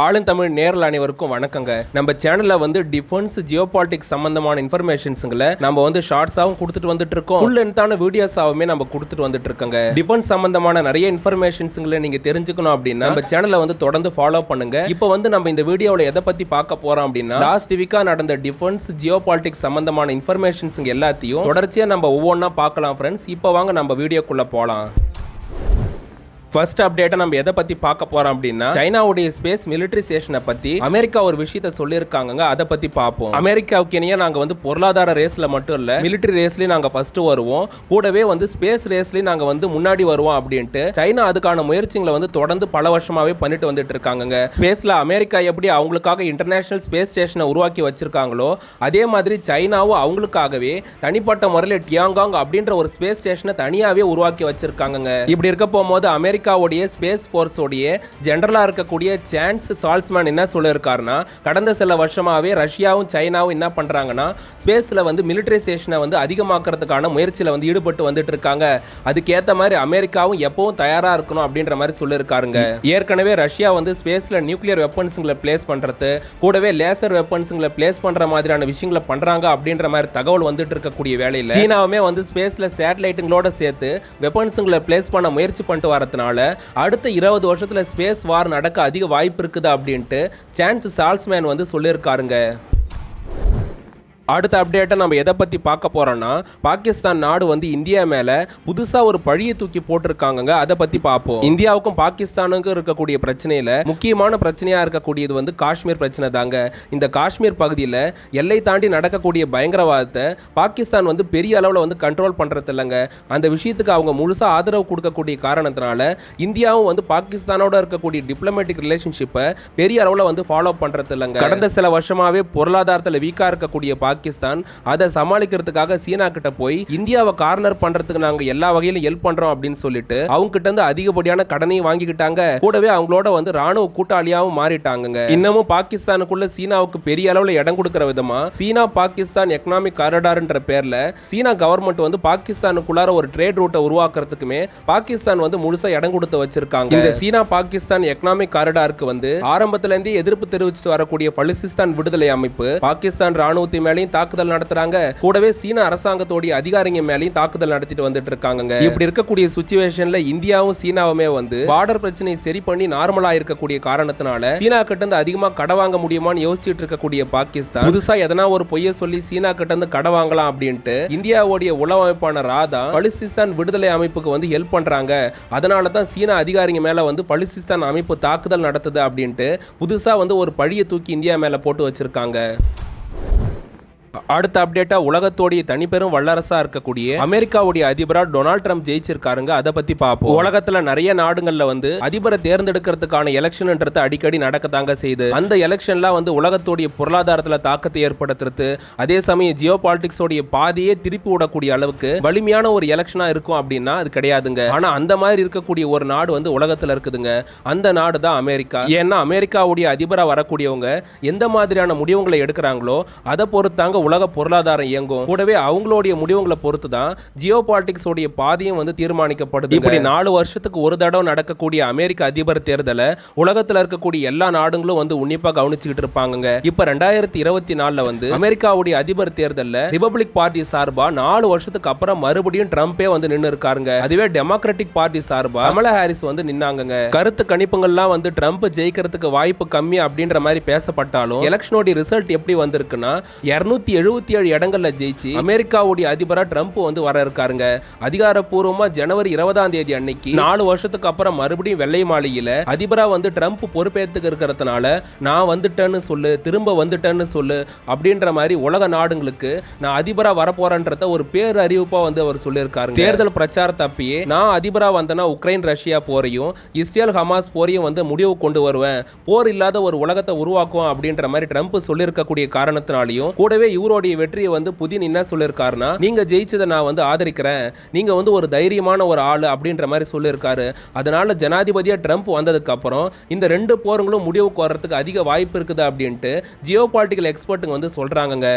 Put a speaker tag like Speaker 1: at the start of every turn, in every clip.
Speaker 1: ஆளுந்தமிழ் நேரில் அனைவருக்கும் வணக்கங்க. நம்ம சேனல்ல வந்து டிஃபென்ஸ் ஜியோபாலிட்டிக்ஸ் சம்பந்தமான இன்ஃபர்மேஷன்ஸுங்களை நம்ம வந்து ஷார்ட்ஸாகவும் கொடுத்துட்டு வந்துட்டு இருக்கோம் ஃபுல் லென்த்தான வீடியோஸாகவுமே நம்ம கொடுத்துட்டு வந்துட்டு இருக்கோங்க டிஃபென்ஸ் சம்பந்தமான நிறைய இன்ஃபர்மேஷன்ஸுங்களை நீங்க தெரிஞ்சுக்கணும் அப்படின்னா நம்ம சேனலை வந்து தொடர்ந்து ஃபாலோ பண்ணுங்க. இப்போ வந்து நம்ம இந்த வீடியோவில் எதை பத்தி பார்க்க போறோம் அப்படின்னா லாஸ்ட் வீக்கா நடந்த டிஃபென்ஸ் ஜியோபாலிட்டிக்ஸ் சம்பந்தமான இன்ஃபர்மேஷன்ஸுங்க எல்லாத்தையும் தொடர்ச்சியா நம்ம ஒவ்வொன்றா பார்க்கலாம் ஃப்ரெண்ட்ஸ் இப்போ வாங்க நம்ம வீடியோக்குள்ள போகலாம் ஃபர்ஸ்ட் அப்டேட்டை நம்ம எதை பத்தி பார்க்க போறோம் அப்படின்னா சைனாவுடைய ஸ்பேஸ் மிலிட்டரி ஸ்டேஷனை பத்தி அமெரிக்கா ஒரு விஷயத்த சொல்லியிருக்காங்க அதை பத்தி பார்ப்போம். அமெரிக்காவுக்கு இணையா நாங்க வந்து பொருளாதார ரேஸ்ல மட்டும் இல்ல மிலிட்டரி ரேஸ்லயும் நாங்க ஃபர்ஸ்ட் வருவோம். கூடவே வந்து ஸ்பேஸ் ரேஸ்லயும் நாங்க வந்து முன்னாடி வருவோம் அப்படின்ட்டு சைனா அதுக்கான முயற்சிகளை வந்து தொடர்ந்து பல வருஷமாவே பண்ணிட்டு வந்துட்டு இருக்காங்க ஸ்பேஸ்ல அமெரிக்கா எப்படி அவங்களுக்காக இன்டர்நேஷனல் ஸ்பேஸ் ஸ்டேஷனை உருவாக்கி வச்சிருக்காங்களோ அதே மாதிரி சைனாவும் அவங்களுக்காகவே தனிப்பட்ட முறையில் டியாங்காங் அப்படின்ற ஒரு ஸ்பேஸ் ஸ்டேஷனை தனியாவே உருவாக்கி வச்சிருக்காங்க இப்படி இருக்க போகும்போது அமெரிக்காவுடைய ஸ்பேஸ் ஃபோர்ஸோடைய ஜென்ரலாக இருக்கக்கூடிய சான்ஸ் சால்ஸ்மேன் என்ன சொல்லியிருக்காருன்னா கடந்த சில வருஷமாகவே ரஷ்யாவும் சைனாவும் என்ன பண்ணுறாங்கன்னா ஸ்பேஸில் வந்து மிலிட்டரி வந்து அதிகமாக்குறதுக்கான முயற்சியில் வந்து ஈடுபட்டு வந்துட்டு இருக்காங்க அதுக்கேற்ற மாதிரி அமெரிக்காவும் எப்பவும் தயாராக இருக்கணும் அப்படின்ற மாதிரி சொல்லியிருக்காருங்க. ஏற்கனவே ரஷ்யா வந்து ஸ்பேஸில் நியூக்ளியர் வெப்பன்ஸுங்களை பிளேஸ் பண்ணுறது கூடவே லேசர் வெப்பன்ஸுங்களை பிளேஸ் பண்ணுற மாதிரியான விஷயங்களை பண்ணுறாங்க அப்படின்ற மாதிரி தகவல் வந்துட்டு இருக்கக்கூடிய வேலையில் சீனாவுமே வந்து ஸ்பேஸில் சேட்டலைட்டுங்களோட சேர்த்து வெப்பன்ஸுங்களை பிளேஸ் பண்ண முயற்சி பண்ணிட்டு வரதுனால அடுத்த இருபது வருஷத்துல ஸ்பேஸ் வார் நடக்க அதிக வாய்ப்பு இருக்குது அப்படின்ட்டு சான்ஸ் சால்ஸ்மேன் வந்து சொல்லியிருக்காருங்க. அடுத்த அப்டேட்டை நம்ம எதை பற்றி பார்க்க போகிறோன்னா பாகிஸ்தான் நாடு வந்து இந்தியா மேலே புதுசாக ஒரு பழியை தூக்கி போட்டிருக்காங்க அதை பற்றி பார்ப்போம். இந்தியாவுக்கும் பாகிஸ்தானுக்கும் இருக்கக்கூடிய பிரச்சனையில் முக்கியமான பிரச்சனையாக இருக்கக்கூடியது வந்து காஷ்மீர் பிரச்சனை தாங்க. இந்த காஷ்மீர் பகுதியில் எல்லை தாண்டி நடக்கக்கூடிய பயங்கரவாதத்தை பாகிஸ்தான் வந்து பெரிய அளவில் வந்து கண்ட்ரோல் பண்ணுறது இல்லைங்க. அந்த விஷயத்துக்கு அவங்க முழுசாக ஆதரவு கொடுக்கக்கூடிய காரணத்தினால இந்தியாவும் வந்து பாகிஸ்தானோட இருக்கக்கூடிய டிப்ளமேட்டிக் ரிலேஷன்ஷிப்பை பெரிய அளவில் வந்து ஃபாலோ பண்ணுறது இல்லைங்க. கடந்த சில வருஷமாகவே பொருளாதாரத்தில் வீக்காக இருக்கக்கூடிய பாகிஸ்தான் பாகிஸ்தான் அதை சமாளிக்கிறதுக்காக சீனா கிட்ட போய் இந்தியாவை கார்னர் பண்றதுக்கு நாங்க எல்லா வகையிலும் ஹெல்ப் பண்றோம் அப்படின்னு சொல்லிட்டு அவங்க கிட்ட இருந்து அதிகப்படியான கடனையும் வாங்கிக்கிட்டாங்க. கூடவே அவங்களோட வந்து ராணுவ கூட்டாளியாவும் மாறிட்டாங்க இன்னமும் பாகிஸ்தானுக்குள்ள சீனாவுக்கு பெரிய அளவுல இடம் கொடுக்கிற விதமா சீனா பாகிஸ்தான் எக்கனாமிக் காரிடார்ன்ற பேர்ல சீனா கவர்மெண்ட் வந்து பாகிஸ்தானுக்குள்ளார ஒரு ட்ரேட் ரூட்டை உருவாக்குறதுக்குமே பாகிஸ்தான் வந்து முழுசா இடம் கொடுத்து வச்சிருக்காங்க. இந்த சீனா பாகிஸ்தான் எக்கனாமிக் காரிடாருக்கு வந்து ஆரம்பத்துல இருந்தே எதிர்ப்பு தெரிவிச்சுட்டு வரக்கூடிய பலுசிஸ்தான் விடுதலை அமைப்பு பாகிஸ்தான் ராணுவத்தின் மேலேயும் தாக்குதல் நடத்துறாங்க. கூடவே சீன அரசாங்கத்தோடைய அதிகாரிங்க மேலேயும் தாக்குதல் நடத்திட்டு வந்துட்டு இருக்காங்க இப்படி இருக்கக்கூடிய சுச்சுவேஷன்ல இந்தியாவும் சீனாவுமே வந்து பார்டர் பிரச்சனையை சரி பண்ணி நார்மலா இருக்கக்கூடிய காரணத்தினால சீனா கிட்ட இருந்து அதிகமா கடை வாங்க முடியுமான்னு யோசிச்சுட்டு இருக்கக்கூடிய பாகிஸ்தான் புதுசா எதனா ஒரு பொய்ய சொல்லி சீனா கிட்ட இருந்து கடை வாங்கலாம் அப்படின்ட்டு இந்தியாவுடைய உளவு அமைப்பான ராதா பலுசிஸ்தான் விடுதலை அமைப்புக்கு வந்து ஹெல்ப் பண்றாங்க. அதனால தான் சீனா அதிகாரிங்க மேல வந்து பலுசிஸ்தான் அமைப்பு தாக்குதல் நடத்துது அப்படின்ட்டு புதுசா வந்து ஒரு பழியை தூக்கி இந்தியா மேல போட்டு வச்சிருக்காங்க. அடுத்த அப்டேட்டா உலகத்தோடைய தனிப்பெரும் வல்லரசா இருக்கக்கூடிய அமெரிக்காவுடைய அதிபரா டொனால்ட் ட்ரம்ப் ஜெயிச்சிருக்காருங்க. அதை பத்தி பார்ப்போம் உலகத்துல நிறைய நாடுகள்ல வந்து அதிபரை தேர்ந்தெடுக்கிறதுக்கான எலெக்ஷன்ன்றது அடிக்கடி நடக்கத்தாங்க செய்யுது அந்த எலெக்ஷன்லாம் வந்து உலகத்தோடைய பொருளாதாரத்துல தாக்கத்தை ஏற்படுத்துறது அதே சமயம் ஜியோ பாலிடிக்ஸோடைய பாதியே திருப்பி விடக்கூடிய அளவுக்கு வலிமையான ஒரு எலெக்ஷனா இருக்கும் அப்படின்னா அது கிடையாதுங்க. ஆனா அந்த மாதிரி இருக்கக்கூடிய ஒரு நாடு வந்து உலகத்துல இருக்குதுங்க. அந்த நாடு தான் அமெரிக்கா. ஏன்னா அமெரிக்காவுடைய அதிபரா வரக்கூடியவங்க எந்த மாதிரியான முடிவுகளை எடுக்கிறாங்களோ அதை பொறுத்தாங்க உலக பொருளாதாரம் இயங்கும். கூடவே அவங்களுடைய முடிவுகளை பொறுத்து தான் ஜியோ பாலிடிக்ஸோடைய பாதையும் வந்து தீர்மானிக்கப்படுது இப்படி நாலு வருஷத்துக்கு ஒரு தடவை நடக்கக்கூடிய அமெரிக்க அதிபர் தேர்தலை உலகத்துல இருக்கக்கூடிய எல்லா நாடுகளும் வந்து உன்னிப்பா கவனிச்சுக்கிட்டு இருப்பாங்க இப்ப ரெண்டாயிரத்தி இருபத்தி நாலுல வந்து அமெரிக்காவுடைய அதிபர் தேர்தல்ல ரிபப்ளிக் பார்ட்டி சார்பா நாலு வருஷத்துக்கு அப்புறம் மறுபடியும் ட்ரம்ப்பே வந்து நின்னு இருக்காருங்க. அதுவே டெமோக்ராட்டிக் பார்ட்டி சார்பா கமலா ஹாரிஸ் வந்து நின்னாங்க கருத்து கணிப்புகள்லாம் வந்து ட்ரம்ப் ஜெயிக்கிறதுக்கு வாய்ப்பு கம்மி அப்படின்ற மாதிரி பேசப்பட்டாலும் எலெக்ஷனோட ரிசல்ட் எப்படி வந்திருக்குன்னா இருநூத்தி எழுபத்தி ஏழு இடங்கள்ல ஜெயிச்சு அமெரிக்காவுடைய அதிபரா ட்ரம்ப் வந்து வர இருக்காருங்க. அதிகாரப்பூர்வமா ஜனவரி இருபதாம் தேதி அன்னைக்கு நாலு வருஷத்துக்கு அப்புறம் மறுபடியும் வெள்ளை மாளிகையில அதிபரா வந்து ட்ரம்ப் பொறுப்பேற்றுக்கு இருக்கிறதுனால நான் வந்துட்டேன்னு சொல்லு திரும்ப வந்துட்டேன்னு சொல்லு அப்படின்ற மாதிரி உலக நாடுங்களுக்கு நான் அதிபரா வரப்போறேன்றத ஒரு பேர் அறிவிப்பா வந்து அவர் சொல்லியிருக்காரு தேர்தல் பிரச்சாரத்தை அப்பயே நான் அதிபரா வந்தேன்னா உக்ரைன் ரஷ்யா போரையும் இஸ்ரேல் ஹமாஸ் போரையும் வந்து முடிவு கொண்டு வருவேன். போர் இல்லாத ஒரு உலகத்தை உருவாக்குவோம் அப்படின்ற மாதிரி ட்ரம்ப் சொல்லியிருக்கக்கூடிய காரணத்தினாலையும் கூடவே இவருடைய வெற்றியை வந்து புதின் என்ன சொல்லியிருக்காருன்னா நீங்க ஜெயிச்சதை நான் வந்து ஆதரிக்கிறேன். நீங்க வந்து ஒரு தைரியமான ஒரு ஆள் அப்படின்ற மாதிரி சொல்லியிருக்காரு அதனால ஜனாதிபதியா ட்ரம்ப் வந்ததுக்கு அப்புறம் இந்த ரெண்டு போருங்களும் முடிவுக்கு வர்றதுக்கு அதிக வாய்ப்பு இருக்குது அப்படின்ட்டு ஜியோ பாலிட்டிக்கல் எக்ஸ்பர்ட்டுங்க வந்து சொல்றாங்கங்க.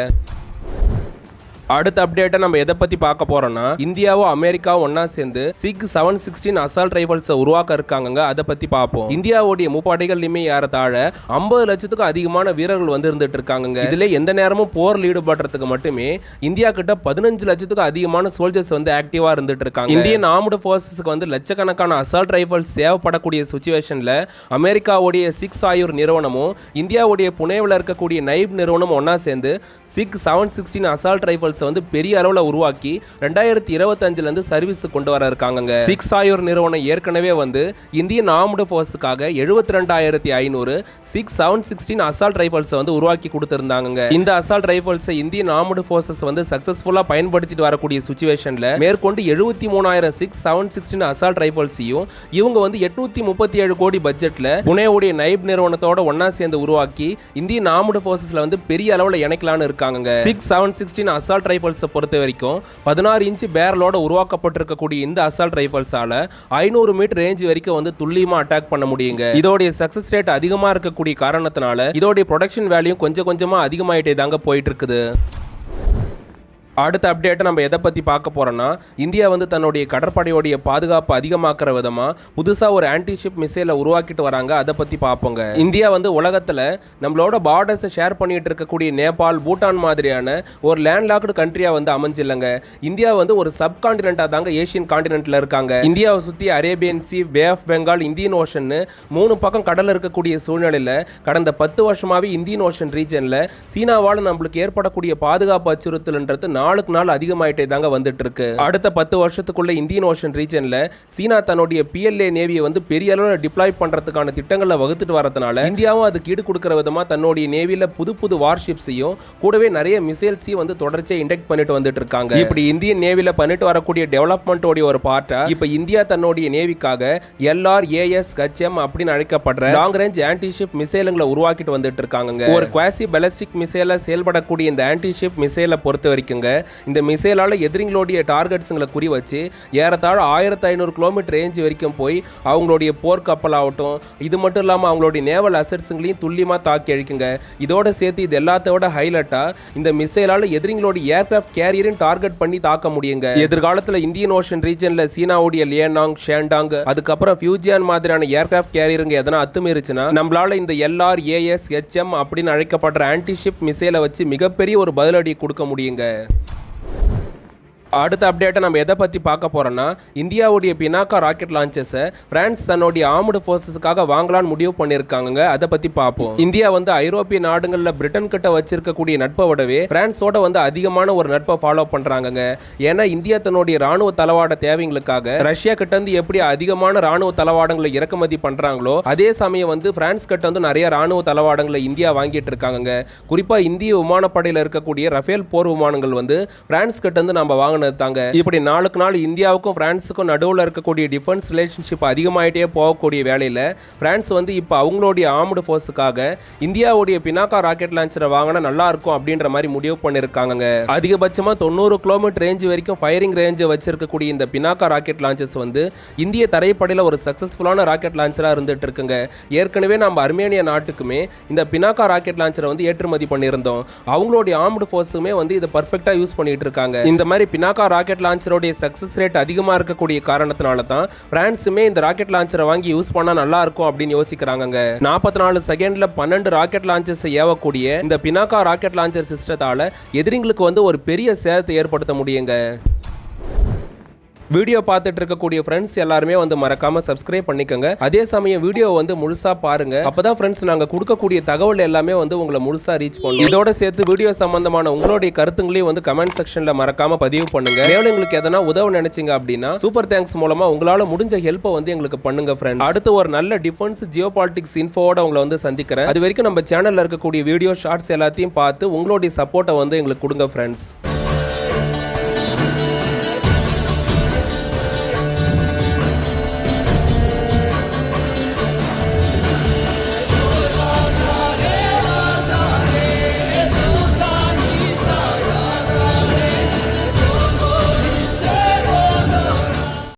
Speaker 1: அடுத்த அப்டேட்டை நம்ம எதை பத்தி பார்க்க போறோம்னா இந்தியாவும் அமெரிக்காவும் ஒன்னா சேர்ந்து சிக் செவன் சிக்ஸ்டீன் அசால்ட் ரைஃபிள்ஸை உருவாக்க இருக்காங்க அதை பத்தி பார்ப்போம். இந்தியாவுடைய முப்படைகள்லயுமே ஏற தாழ ஐம்பது லட்சத்துக்கும் அதிகமான வீரர்கள் வந்து இருந்துட்டு இருக்காங்க இதுல எந்த நேரமும் போரில் ஈடுபடுறதுக்கு மட்டுமே இந்தியா கிட்ட பதினஞ்சு லட்சத்துக்கும் அதிகமான சோல்ஜர்ஸ் வந்து ஆக்டிவா இருந்துட்டு இருக்காங்க. இந்தியன் ஆர்ம்டு ஃபோர்ஸஸ்க்கு வந்து லட்சக்கணக்கான அசால்ட் ரைஃபிள்ஸ் தேவைப்படக்கூடிய சுச்சுவேஷன்ல அமெரிக்காவுடைய சிக்ஸ் ஆயூர் நிறுவனமும் இந்தியாவுடைய புனேவில் இருக்கக்கூடிய நைப் நிறுவனம் ஒன்னா சேர்ந்து சிக் செவன் சிக்ஸ்டீன் அசால்ட் ரைஃபிள்ஸை வந்து பெரிய அளவில் உருவாக்கி ரெண்டாயிரத்தி இருபத்தஞ்சுல இருந்து சர்வீஸ் கொண்டு வர இருக்காங்க சிக்ஸ் ஆயூர் நிறுவனம் ஏற்கனவே வந்து இந்தியன் ஆர்ம்டு ஃபோர்ஸுக்காக எழுபத்தி ரெண்டாயிரத்தி ஐநூறு சிக்ஸ் செவன் சிக்ஸ்டீன் அசால்ட் ரைஃபிள்ஸை வந்து உருவாக்கி கொடுத்திருந்தாங்க இந்த அசால்ட் ரைஃபிள்ஸை இந்தியன் ஆர்ம்டு ஃபோர்ஸஸ் வந்து சக்சஸ்ஃபுல்லாக பயன்படுத்திட்டு வரக்கூடிய சுச்சுவேஷன்ல மேற்கொண்டு எழுபத்தி மூணாயிரம் சிக்ஸ் செவன் சிக்ஸ்டீன் அசால்ட் ரைஃபிள்ஸையும் இவங்க வந்து எட்நூத்தி முப்பத்தி ஏழு கோடி பட்ஜெட்ல புனேவுடைய நைப் நிறுவனத்தோட ஒண்ணா சேர்ந்து உருவாக்கி இந்தியன் ஆர்ம்டு ஃபோர்ஸஸ்ல வந்து பெரிய அளவில் இணைக்கலாம்னு இருக்காங்க சிக்ஸ் செவன் சிக்ஸ்டீன் அசால்ட் ரைஃபிள்ஸை பொறுத்த வரைக்கும் பதினாறு இன்ச்சு பேரலோட உருவாக்கப்பட்டிருக்கக்கூடிய இந்த அசால்ட் ரைஃபிள்ஸால ஐநூறு மீட்டர் ரேஞ்ச் வரைக்கும் வந்து துல்லியமா அட்டாக் பண்ண முடியுங்க. இதோடைய சக்சஸ் ரேட் அதிகமா இருக்கக்கூடிய காரணத்தினால இதோடைய ப்ரொடக்ஷன் வேல்யூ கொஞ்சம் கொஞ்சமா அதிகமாயிட்டே தாங்க போயிட்டு இருக்குது. அடுத்த அப்டேட்டை நம்ம எதை பற்றி பார்க்க போகிறோன்னா இந்தியா வந்து தன்னுடைய கடற்படையோடைய பாதுகாப்பு அதிகமாக்குற விதமாக புதுசாக ஒரு ஆன்டிஷிப் மிசைலை உருவாக்கிட்டு வராங்க. அதை பற்றி பார்ப்போங்க. இந்தியா வந்து உலகத்தில் நம்மளோட பார்டர்ஸை ஷேர் பண்ணிட்டு இருக்கக்கூடிய நேபாள் பூட்டான் மாதிரியான ஒரு லேண்ட்லாக்டு கண்ட்ரியாக வந்து அமைஞ்சில்லைங்க. இந்தியா வந்து ஒரு சப்காண்டினெண்ட்டாக தாங்க ஏஷியன் காண்டினென்ட்டில் இருக்காங்க. இந்தியாவை சுற்றி Arabian sea bay of Bengal Indian ஓஷன்னு மூணு பக்கம் கடல் இருக்கக்கூடிய சூழ்நிலையில் கடந்த பத்து வருஷமாகவே இந்தியன் ஓஷன் ரீஜனில் சீனாவால் நம்மளுக்கு ஏற்படக்கூடிய பாதுகாப்பு அச்சுறுத்தல்ன்றது நாளுக்கு நாள் அதிகமாயிட்டே தாங்க வந்துட்டு இருக்கு அடுத்த பத்து வருஷத்துக்குள்ள இந்தியன் ஓஷன் ரீஜன்ல சீனா தன்னுடைய பிஎல்ஏ நேவியை வந்து பெரிய அளவில் டிப்ளாய் பண்றதுக்கான திட்டங்களை வகுத்துட்டு வரதுனால இந்தியாவும் அதுக்கு ஈடு கொடுக்குற விதமா தன்னுடைய நேவியில புது புது வார்ஷிப்ஸையும் கூடவே நிறைய மிசைல்ஸையும் வந்து தொடர்ச்சியாக இண்டெக்ட் பண்ணிட்டு வந்துட்டு இருக்காங்க இப்படி இந்தியன் நேவியில பண்ணிட்டு வரக்கூடிய டெவலப்மெண்ட்டோடைய ஒரு பார்ட்டா இப்ப இந்தியா தன்னுடைய நேவிக்காக எல்ஆர் ஏஎஸ் ஹெச்எம் அப்படின்னு அழைக்கப்படுற லாங் ரேஞ்ச் ஆன்டிஷிப் மிசைலுங்களை உருவாக்கிட்டு வந்துட்டு இருக்காங்க ஒரு குவாசி பெலஸ்டிக் மிசைல செயல்படக்கூடிய இந்த ஆன்டிஷிப் மிசைலை பொறுத்த வரைக்குங்க இந்த மிசைலால் எதிரிங்களுடைய டார்கெட்ஸுங்களை குறி வச்சு ஏறத்தாழ ஆயிரத்தி ஐநூறு கிலோமீட்டர் ரேஞ்சு வரைக்கும் போய் அவங்களுடைய போர்க்கப்பல் ஆகட்டும் இது மட்டும் இல்லாமல் அவங்களுடைய நேவல் அசட்ஸுங்களையும் துல்லியமாக தாக்கி அழிக்குங்க. இதோட சேர்த்து இது எல்லாத்தோட ஹைலைட்டாக இந்த மிசைலால் எதிரிங்களுடைய ஏர்கிராஃப்ட் கேரியரையும் டார்கெட் பண்ணி தாக்க முடியுங்க. எதிர்காலத்தில் இந்தியன் ஓஷன் ரீஜனில் சீனாவுடைய லியனாங் ஷேண்டாங் அதுக்கப்புறம் ஃபியூஜியான் மாதிரியான ஏர்கிராஃப்ட் கேரியருங்க எதனா அத்துமீறிச்சுன்னா நம்மளால இந்த எல்ஆர் ஏஎஸ் ஹெச்எம் அப்படின்னு அழைக்கப்படுற ஆன்டிஷிப் மிசைலை வச்சு மிகப்பெரிய ஒரு பதிலடி கொடுக்க முடியுங்க. அடுத்த அப்டேட்டை நம்ம எதை பற்றி பார்க்க போகிறோன்னா இந்தியாவுடைய பினாக்கா ராக்கெட் லான்ச்சஸை பிரான்ஸ் தன்னுடைய ஆர்முடு ஃபோர்ஸஸுக்காக வாங்கலாம்னு முடிவு பண்ணியிருக்காங்க அதை பற்றி பார்ப்போம். இந்தியா வந்து ஐரோப்பிய நாடுகளில் பிரிட்டன் கிட்ட வச்சிருக்கக்கூடிய நட்பை விடவே பிரான்ஸோட வந்து அதிகமான ஒரு நட்பை ஃபாலோ பண்ணுறாங்க ஏன்னா இந்தியா தன்னுடைய ராணுவ தளவாட தேவைங்களுக்காக ரஷ்யா கிட்ட இருந்து எப்படி அதிகமான ராணுவ தளவாடங்களை இறக்குமதி பண்ணுறாங்களோ அதே சமயம் வந்து பிரான்ஸ் கிட்ட வந்து நிறைய ராணுவ தளவாடங்களை இந்தியா வாங்கிட்டு இருக்காங்க குறிப்பாக இந்திய விமானப்படையில் இருக்கக்கூடிய ரஃபேல் போர் விமானங்கள் வந்து பிரான்ஸ் கிட்ட இருந்து நம்ம வாங்கினது தாங்க. இப்படி நாளுக்கு நாள் இந்தியாவுக்கும் பிரான்ஸுக்கும் நடுவில் இருக்கக்கூடிய டிஃபென்ஸ் ரிலேஷன்ஷிப் அதிகமாயிட்டே போகக்கூடிய வேலையில் பிரான்ஸ் வந்து இப்போ அவங்களுடைய ஆர்ம்டு ஃபோர்ஸுக்காக இந்தியாவுடைய பினாக்கா ராக்கெட் லான்ச்சரை வாங்கினா நல்லா இருக்கும் அப்படின்ற மாதிரி முடிவு பண்ணியிருக்காங்க அதிகபட்சமாக தொண்ணூறு கிலோமீட்டர் ரேஞ்ச் வரைக்கும் ஃபயரிங் ரேஞ்சை வச்சிருக்கக்கூடிய இந்த பினாக்கா ராக்கெட் லான்ச்சஸ் வந்து இந்திய தரைப்படையில் ஒரு சக்ஸஸ்ஃபுல்லான ராக்கெட் லான்ச்சராக இருந்துட்டு இருக்குங்க ஏற்கனவே நம்ம அர்மேனியா நாட்டுக்குமே இந்த பினாக்கா ராக்கெட் லான்ச்சரை வந்து ஏற்றுமதி பண்ணியிருந்தோம். அவங்களுடைய ஆர்ம்டு ஃபோர்ஸுமே வந்து இதை பர்ஃபெக்டாக யூஸ் பண்ணிட்டு இருக்காங்க இந்த மாதிரி பினாக்கா ராக்கெட் லான்ச்சரோடைய சக்ஸஸ் ரேட் அதிகமாக இருக்கக்கூடிய காரணத்தினால தான் பிரான்ஸுமே இந்த ராக்கெட் லான்ச்சரை வாங்கி யூஸ் பண்ணால் நல்லா இருக்கும் அப்படின்னு யோசிக்கிறாங்க நாற்பத்தி நாலு செகண்ட்ல பன்னெண்டு ராக்கெட் லான்ச்சர்ஸை ஏவக்கூடிய இந்த பினாக்கா ராக்கெட் லான்ச்சர் சிஸ்டத்தால் எதிரிங்களுக்கு வந்து ஒரு பெரிய சேதத்தை ஏற்படுத்த முடியுங்க. வீடியோ பார்த்துட்டு இருக்கக்கூடிய ஃப்ரெண்ட்ஸ் எல்லாருமே வந்து மறக்காம சப்ஸ்கிரைப் பண்ணிக்கோங்க. அதே சமயம் வீடியோ வந்து முழுசா பாருங்க. அப்பதான் ஃப்ரெண்ட்ஸ் நாங்க கொடுக்கக்கூடிய தகவல் எல்லாமே வந்து உங்களை முழுசா ரீச் பண்ணும். இதோட சேர்த்து வீடியோ சம்பந்தமான உங்களுடைய கருத்துங்களையும் வந்து கமெண்ட் செக்ஷன்ல மறக்காம பதிவு பண்ணுங்க. மேலும் எங்களுக்கு எதனா உதவ நினைச்சீங்க அப்படின்னா சூப்பர் தேங்க்ஸ் மூலமா உங்களால முடிஞ்ச ஹெல்ப்பை வந்து எங்களுக்கு பண்ணுங்க ஃப்ரெண்ட்ஸ் அடுத்து ஒரு நல்ல டிஃபென்ஸ் ஜியோ பாலிட்டிக்ஸ் இன்ஃபோட உங்களை வந்து சந்திக்கிறேன். அது வரைக்கும் நம்ம சேனல்ல இருக்கக்கூடிய வீடியோ ஷார்ட்ஸ் எல்லாத்தையும் பார்த்து உங்களுடைய சப்போர்ட்டை வந்து எங்களுக்கு கொடுங்க ஃப்ரெண்ட்ஸ்